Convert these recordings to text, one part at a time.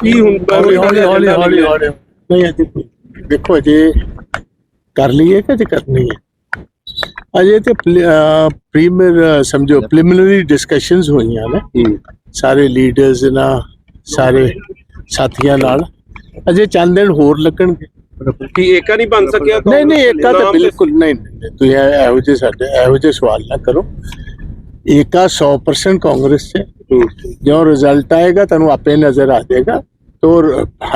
ਕੀ ਹੁੰਦਾ ਹੌਲੀ ਹੌਲੀ ਹੌਲੀ ਹੌਲੀ ਹੌਲੀ ਨਹੀਂ ਅਜੇ ਦੇਖੋ ਅਜੇ ਕਰ ਲਈਏ ਕਿ ਅਜੇ ਕਰਨੀ ਹੈ? ਅਜੇ ਤੇ ਪ੍ਰੀਮੀਅਰ ਸਮਝੋ ਪ੍ਰੀਲਿਮਿਨਰੀ ਡਿਸਕਸ਼ਨਸ ਹੋਈਆਂ ਨੇ। ਸਾਰੇ ਲੀਡਰਸ ਨਾਲ ਸਾਰੇ ਸਾਥੀਆਂ ਨਾਲ। ਅਜੇ ਚੰਦ ਦਿਨ ਹੋਰ ਲੱਗਣਗੇ। ਕੀ ਏਕਾ ਨਹੀਂ ਬਣ ਸਕਿਆ? ਨਹੀਂ ਨਹੀਂ ਏਕਾ ਤਾਂ ਬਿਲਕੁਲ ਨਹੀਂ ਤੁਸੀਂ ਇਹ- ਇਹੋ ਜਿਹੇ ਸਾਡੇ ਇਹੋ ਜਿਹੇ ਸਵਾਲ ਨਾ ਕਰੋ। ਏਕਾ 100% ਕਾਂਗਰਸ ਚ ਹੈ। ਹੂੰ। ਜੋ ਰਿਜ਼ਲਟ ਆਏਗਾ ਤੁਹਾਨੂੰ ਆਪੇ ਨਜ਼ਰ ਆ ਜਾਏਗਾ। ਤੋ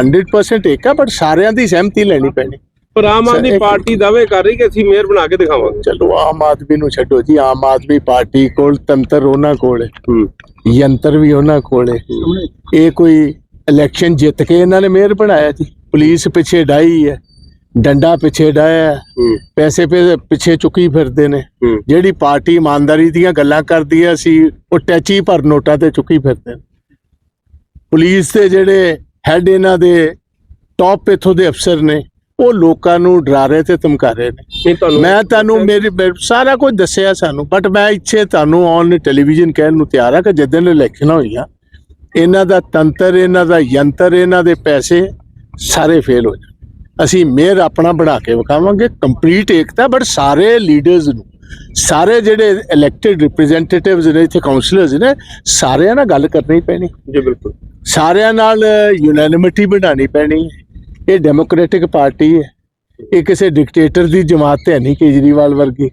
100% ਏਕਾ ਬਟ ਸਾਰਿਆਂ ਦੀ ਸਹਿਮਤੀ ਲੈਣੀ ਪੈਣੀ। ਪਰ ਆਮ ਆਦਮੀ ਇੱਕ- ਪਾਰਟੀ ਦਾਅਵੇ ਕਰ ਰਹੀ ਕਿ ਅਸੀਂ ਮੇਅਰ ਬਣਾ ਕੇ ਦਿਖਾਵਾਂਗੇ। ਚਲੋ ਆਮ ਆਦਮੀ ਨੂੰ ਛੱਡੋ ਜੀ। ਆਮ ਆਦਮੀ ਪਾਰਟੀ ਕੋਲ ਤੰਤਰ ਉਹਨਾਂ ਕੋਲ ਹੈ। ਹੂੰ। ਯੰਤਰ ਵੀ ਉਹਨਾਂ ਕੋਲ ਹੈ। ਇਹ ਕੋਈ ਇਲੈਕਸ਼ਨ ਜਿੱਤ ਕੇ ਇਹਨਾਂ ਨੇ ਮੇਅਰ ਬਣਾਇਆ ਜੀ। ਪੁਲਿਸ ਪਿੱਛੇ ਡਾਈ ਹੈ। ਡੰਡਾ ਪਿੱਛੇ ਡਾਇਆ ਪੈਸੇ ਪਿੱਛੇ ਚੁੱਕੀ ਫਿਰਦੇ ਨੇ। ਜਿਹੜੀ ਪਾਰਟੀ ਇਮਾਨਦਾਰੀ ਦੀਆਂ ਗੱਲਾਂ ਕਰਦੀ ਹੈ ਸੀ ਉਹ ਟੈਚੀ ਭਰ ਨੋਟਾਂ ਤੇ ਚੁੱਕੀ ਫਿਰਦੇ ਨੇ। ਪੁਲਿਸ ਦੇ ਜਿਹੜੇ ਹੈੱਡ ਇਹਨਾਂ ਦੇ ਟੌਪ ਇਥੋਂ ਦੇ ਅਫਸਰ ਨੇ ਉਹ ਲੋਕਾਂ ਨੂੰ ਡਰਾ ਰਹੇ ਤੇ ਧਮਕਾ ਰਹੇ ਨੇ ਮੈਂ ਤੁਹਾਨੂੰ ਮੇਰੀ ਸਾਰਾ ਕੁਝ ਦੱਸਿਆ ਸਾਨੂੰ ਬਟ ਮੈਂ ਇੱਥੇ ਤੁਹਾਨੂੰ ਔਨ ਟੈਲੀਵਿਜ਼ਨ ਕਹਿਣ ਨੂੰ ਤਿਆਰ ਆ ਕਿ ਜਦੋਂ ਇਲੈਕਸ਼ਨ ਹੋਈਆਂ ਇਹਨਾਂ ਦਾ ਤੰਤਰ ਇਹਨਾਂ ਦਾ ਯੰਤਰ ਇਹਨਾਂ ਦੇ ਪੈਸੇ ਸਾਰੇ ਫੇਲ ਹੋ ਜਾਣ। ਅਸੀਂ ਮੇਅਰ ਆਪਣਾ ਬਣਾ ਕੇ ਵਿਖਾਵਾਂਗੇ ਕੰਪਲੀਟ ਏਕਤਾ ਬਟ ਸਾਰੇ ਲੀਡਰਸ ਨੂੰ ਸਾਰੇ ਜਿਹੜੇ ਇਲੈਕਟਿਡ ਰਿਪਰੈਜ਼ੈਂਟੇਟਿਵਸ ਨੇ ਇੱਥੇ ਕਾਉਂਸਲਰਸ ਨੇ ਸਾਰਿਆਂ ਨਾਲ ਗੱਲ ਕਰਨੀ ਪੈਣੀ। ਜੀ ਬਿਲਕੁਲ। ਸਾਰਿਆਂ ਨਾਲ ਯੂਨੈਨਿਮਿਟੀ ਬਣਾਉਣੀ ਪੈਣੀ। ਇਹ ਡੈਮੋਕ੍ਰੈਟਿਕ ਪਾਰਟੀ ਹੈ। ਇਹ ਕਿਸੇ ਡਿਕਟੇਟਰ ਦੀ ਜਮਾਤ ਤੇ ਨਹੀਂ ਕੇਜਰੀਵਾਲ ਵਰਗੀ।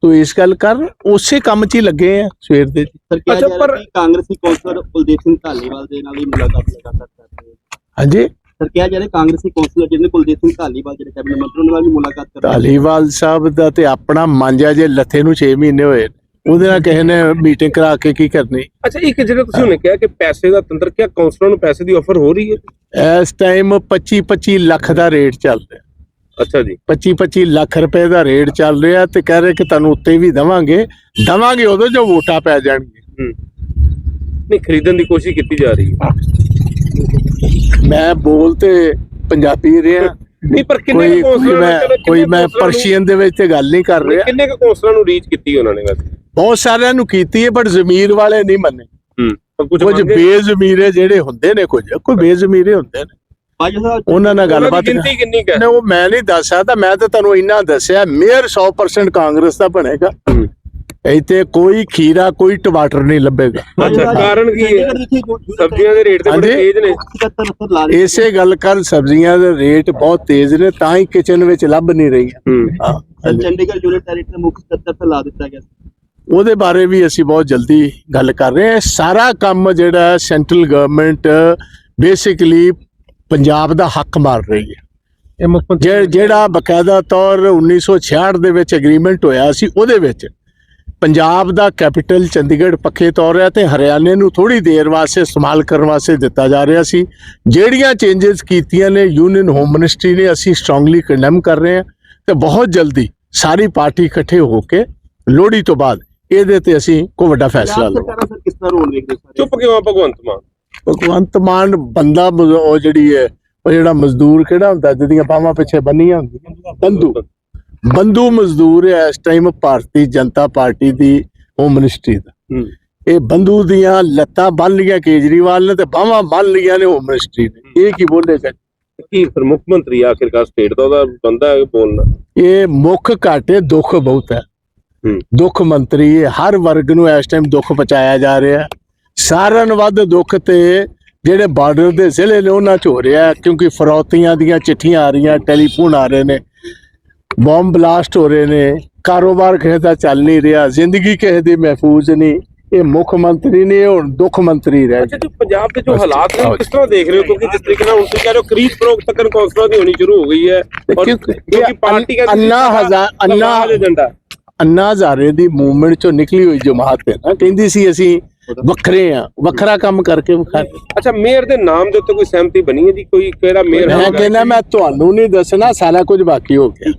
ਤੋ ਇਸ ਗੱਲ ਕਰ ਉਸੇ ਕੰਮ 'ਚ ਹੀ ਲੱਗੇ ਆ ਸਵੇਰ ਦੇ। ਅੱਛਾ, ਪਰ- ਕਾਂਗਰਸੀ ਕੌਂਸਲਰ ਕੁਲਦੀਪ ਸਿੰਘ ਧਾਲੀਵਾਲ ਦੇ ਨਾਲ ਵੀ ਮੁਲਾਕਾਤ ਲਗਾਤਾਰ ਕਰ ਰਹੇ ਹਾਂਜੀ। ਸਰ ਕਿਹਾ ਜਾ ਰਿਹਾ ਕਾਂਗਰਸੀ ਕੌਂਸਲਰ ਜਿਹਨੇ ਕੁਲਦੀਪ ਸਿੰਘ ਧਾਲੀਵਾਲ ਜਿਹੜੇ ਕੈਬਨਿਟ ਮੰਤਰੀ ਉਹਨਾਂ ਨਾਲ ਵੀ ਮੁਲਾਕਾਤ ਕਰ। ਧਾਲੀਵਾਲ ਸਾਹਿਬ ਦਾ ਤੇ ਆਪਣਾ ਮਾਂਜਾ ਜੇ ਲੱਥੇ ਨੂੰ 6 ਮਹੀਨੇ ਹੋਏ। ਉਹਦੇ ਨਾਲ ਕਿਸੇ ਨੇ ਮੀਟਿੰਗ ਕਰਾ ਕੇ ਕੀ ਕਰਨੀ? ਅੱਛਾ ਇੱਕ ਜਿਹੜਾ ਤੁਸੀਂ ਹੁਣੇ ਕਿਹਾ ਕਿ ਪੈਸੇ ਦਾ ਤੰਤਰ ਕਿਆ ਕਾਉਂਸਲਰ ਨੂੰ ਪੈਸੇ ਦੀ ਆਫਰ ਹੋ ਰਹੀ ਹੈ? ਇਸ ਟਾਈਮ 25 25 ਲੱਖ ਦਾ ਰੇਟ ਚੱਲ ਰਿਹਾ। ਅੱਛਾ ਜੀ। 25 25 ਲੱਖ ਰੁਪਏ ਦਾ ਰੇਟ ਚੱਲ ਰਿਹਾ ਤੇ ਕਹਿ ਰਹੇ ਕਿ ਤੁਹਾਨੂੰ ਉੱਤੇ ਵੀ ਦਵਾਂਗੇ। ਦਵਾਂਗੇ ਉਦੋਂ ਜੋ ਵੋਟਾਂ ਪੈ ਜਾਣਗੀਆਂ। ਹੂੰ। ਨਹੀਂ ਖਰੀਦਣ ਦੀ ਕੋਸ਼ਿਸ਼ ਕੀਤੀ ਜਾ ਰਹੀ ਹੈ। ਮੈਂ ਬੋਲ ਤੇ ਪੰਜਾਬੀ ਰਿਹਾ। ਨਹੀਂ ਪਰ ਕਿੰਨੇ ਕੁ ਕੋਈ ਮੈਂ ਕੋਈ ਮੈਂ ਪਰਸ਼ੀਅਨ ਦੇ ਵਿੱਚ ਤੇ ਗੱਲ ਨਹੀਂ ਕਰ ਰਿਹਾ। ਕਿੰਨੇ ਕੁ ਕੌਂਸਲਰਾਂ ਨੂੰ ਰੀਚ ਕੀਤੀ ਉਹਨਾਂ ਨੇ ਵੈਸੇ? ਬਹੁਤ ਸਾਰਿਆਂ ਨੂੰ ਕੀਤੀ ਹੈ ਬਟ ਜ਼ਮੀਰ ਵਾਲੇ ਨਹੀਂ ਮੰਨੇ। ਹੂੰ ਕੁਝ ਬੇਜ਼ਮੀਰੇ ਜਿਹੜੇ ਹੁੰਦੇ ਨੇ ਕੁਝ ਕੋਈ ਬੇਜ਼ਮੀਰੇ ਹੁੰਦੇ ਨੇ। ਸਾਹਿਬ ਉਹਨਾਂ ਨਾਲ ਗੱਲਬਾਤ ਗਿਣਤੀ ਕਿੰਨੀ ਕੁ ਹੈ? ਨੇ ਉਹ ਮੈਂ ਨਹੀਂ ਦੱਸ ਸਕਦਾ ਮੈਂ ਤਾਂ ਤੁਹਾਨੂੰ ਇੰਨਾ ਦੱਸਿਆ ਮੇਅਰ 100% ਕਾਂਗਰਸ ਦਾ ਬਣੇਗਾ। ਇੱਥੇ ਕੋਈ ਖੀਰਾ ਕੋਈ ਟਮਾਟਰ ਨਹੀਂ ਲੱਭੇਗਾ। ਅੱਛਾ ਕਾਰਨ ਕੀ ਹੈ? ਸਬਜ਼ੀਆਂ ਦੇ ਰੇਟ ਤੇ ਬੜੇ। ਤੇਜ਼ ਨੇ। 77 ਰੁਪਏ ਲਾ ਰਹੇ ਇਸੇ ਗੱਲ ਕਰ ਸਬਜ਼ੀਆਂ ਦੇ ਰੇਟ ਬਹੁਤ ਤੇਜ਼ ਨੇ ਤਾਂ ਹੀ ਕਿਚਨ ਵਿੱਚ ਲੱਭ ਨਹੀਂ ਰਹੀਆਂ ਹੂੰ। ਚੰਡੀਗੜ੍ਹ ਯੂਨਿਟ ਟੈਰੀਟਰੀ ਮੁੱਖ 77 ਰੁਪਏ ਲਾ ਦਿੱਤਾ ਗਿਆ। ਉਹਦੇ ਬਾਰੇ ਵੀ ਅਸੀਂ ਬਹੁਤ ਜਲਦੀ ਗੱਲ ਕਰ ਰਹੇ ਹਾਂ। ਸਾਰਾ ਕੰਮ ਜਿਹੜਾ ਸੈਂਟਰਲ ਗਵਰਨਮੈਂਟ ਬੇਸਿਕਲੀ ਪੰਜਾਬ ਦਾ ਹੱਕ ਮਾਰ ਰਹੀ ਹੈ। ਇਹ ਮੁੱਖ ਜਿਹ- ਜਿਹੜਾ ਬਕਾਇਦਾ ਤੌਰ 1966 ਦੇ ਵਿੱਚ ਐਗਰੀਮੈਂਟ ਹੋਇਆ ਸੀ ਉਹਦੇ ਵਿੱਚ ਪੰਜਾਬ ਦਾ ਕੈਪੀਟਲ ਚੰਡੀਗੜ੍ਹ ਪੱਕੇ ਤੌਰ ਹੈ ਤੇ ਹਰਿਆਣੇ ਨੂੰ ਥੋੜੀ ਦੇਰ ਵਾਸਤੇ ਇਸਤੇਮਾਲ ਕਰਨ ਵਾਸਤੇ ਦਿੱਤਾ ਜਾ ਰਿਹਾ ਸੀ। ਜਿਹੜੀਆਂ ਚੇਂਜਸ ਕੀਤੀਆਂ ਨੇ ਯੂਨੀਅਨ ਹੋਮ ਮਿਨਿਸਟਰੀ ਨੇ ਅਸੀਂ ਸਟਰੋਂਗਲੀ ਕੰਡੈਮ ਕਰ ਰਹੇ ਹਾਂ ਤੇ ਬਹੁਤ ਜਲਦੀ ਸਾਰੀ ਪਾਰਟੀ ਇਕੱਠੇ ਹੋ ਕੇ ਲੋਹੜੀ ਤੋਂ ਬਾਅਦ ਇਹਦੇ ਤੇ ਅਸੀਂ ਕੋਈ ਵੱਡਾ ਫੈਸਲਾ ਲਵਾਂਗੇ ਕਿਸ ਤਰ੍ਹਾਂ ਰੋਲ ਸਾਰੇ? ਚੁੱਪ ਕਿਉਂ ਆ ਭਗਵੰਤ ਮਾਨ? ਭਗਵੰਤ ਮਾਨ ਬੰਦਾ ਉਹ ਜਿਹੜੀ ਹੈ ਉਹ ਜਿਹੜਾ ਮਜ਼ਦੂਰ ਕਿਹੜਾ ਹੁੰਦਾ ਜਿਹਦੀਆਂ ਬਾਹਾਂ ਪਿੱਛੇ ਬੰਨੀਆਂ ਹੁੰਦੀਆਂ ਬੰਦੂ। ਬੰਦੂ ਮਜ਼ਦੂਰ ਹੈ ਇਸ ਟਾਈਮ ਭਾਰਤੀ ਜਨਤਾ ਪਾਰਟੀ ਦੀ ਹੋਮ ਮਿਨਿਸਟਰੀ ਦਾ। ਇਹ ਬੰਦੂ ਦੀਆਂ ਲੱਤਾਂ ਬੰਨ ਲੀਆਂ ਕੇਜਰੀਵਾਲ ਨੇ ਤੇ ਬਾਹਾਂ ਬੰਨ ਲੀਆਂ ਨੇ ਹੋਮ ਮਿਨਿਸਟਰੀ ਨੇ। ਇਹ ਕੀ ਬੋਲੇਗਾ ਕੀ ਫਿਰ ਮੁੱਖ ਮੰਤਰੀ ਆਖਿਰਕਾਰ ਸਟੇਟ ਦਾ ਉਹਦਾ ਬੰਦਾ ਹੈ ਬੋਲਣਾ ਇਹ ਮੁੱਖ ਘਾਟੇ ਦੁੱਖ ਬਹੁਤ ਹੈ। ਦੁੱਖ ਮੰਤਰੀ ਹਰ ਵਰਗ ਨੂੰ ਇਸ ਟਾਈਮ ਦੁੱਖ ਪਹੁੰਚਾਇਆ ਜਾ ਰਿਹਾ। ਸਾਰਿਆਂ ਨੂੰ ਵੱਧ ਦੁੱਖ ਤੇ ਜਿਹੜੇ ਬਾਰਡਰ ਦੇ ਜ਼ਿਲ੍ਹੇ ਨੇ ਉਹਨਾਂ 'ਚ ਹੋ ਰਿਹਾ ਕਿਉਂਕਿ ਫਰੌਤੀਆਂ ਦੀਆਂ ਚਿੱਠੀਆਂ ਆ ਰਹੀਆਂ ਟੈਲੀਫੋਨ ਆ ਰਹੇ ਨੇ। ਬੰਬ ਬਲਾਸਟ ਹੋ ਰਹੇ ਨੇ ਕਾਰੋਬਾਰ ਕਿਸੇ ਦਾ ਚੱਲ ਨਹੀਂ ਰਿਹਾ ਜ਼ਿੰਦਗੀ ਕਿਸੇ ਦੀ ਮਹਿਫੂਜ਼ ਨਹੀਂ ਇਹ ਮੁੱਖ ਮੰਤਰੀ ਨੇ ਹੁਣ ਦੁੱਖ ਮੰਤਰੀ ਰਹਿ ਅੱਛਾ ਜੀ ਪੰਜਾਬ ਦੇ ਜੋ ਹਾਲਾਤ ਨੇ ਕਿਸ ਤਰ੍ਹਾਂ ਦੇਖ ਰਹੇ ਹੋ? ਕਿਉਂਕਿ ਜਿਸ ਤਰੀਕੇ ਨਾਲ ਹੁਣ ਤੁਸੀਂ ਕਹਿ ਰਹੇ ਹੋ ਫਰੋਖਤ ਤੱਕ ਕੌਂਸਲਰਾਂ ਦੀ ਹੋਣੀ ਸ਼ੁਰੂ ਹੋ ਗਈ ਹੈ ਕਿਉਂਕਿ ਪਾਰਟੀ ਕਹਿੰਦੀ ਸੀ ਅੰਨਾ ਹਜ਼ਾਰ ਅੰਨਾ ਏਜੰਡਾ। ਅੰਨਾ ਹਜ਼ਾਰੇ ਦੀ ਮੂਵਮੈਂਟ ਚੋਂ ਨਿਕਲੀ ਹੋਈ ਜਮਾਤ ਹੈ ਨਾ ਕਹਿੰਦੀ ਸੀ ਅਸੀਂ ਵੱਖਰੇ ਆ ਵੱਖਰਾ ਕੰਮ ਕਰਕੇ ਵਿਖਾ ਅੱਛਾ ਮੇਅਰ ਦੇ ਨਾਮ ਦੇ ਉੱਤੇ ਕੋਈ ਸਹਿਮਤੀ ਬਣੀ ਹੈ ਜੀ? ਕੋਈ ਕਿਹੜਾ ਮੇਅਰ ਮੈਂ ਕਹਿੰਦਾ ਮੈਂ ਤੁਹਾਨੂੰ ਨਹੀਂ ਦੱਸਣਾ ਸਾਰਾ ਕੁਝ ਬਾਕੀ ਹੋ ਗਿਆ।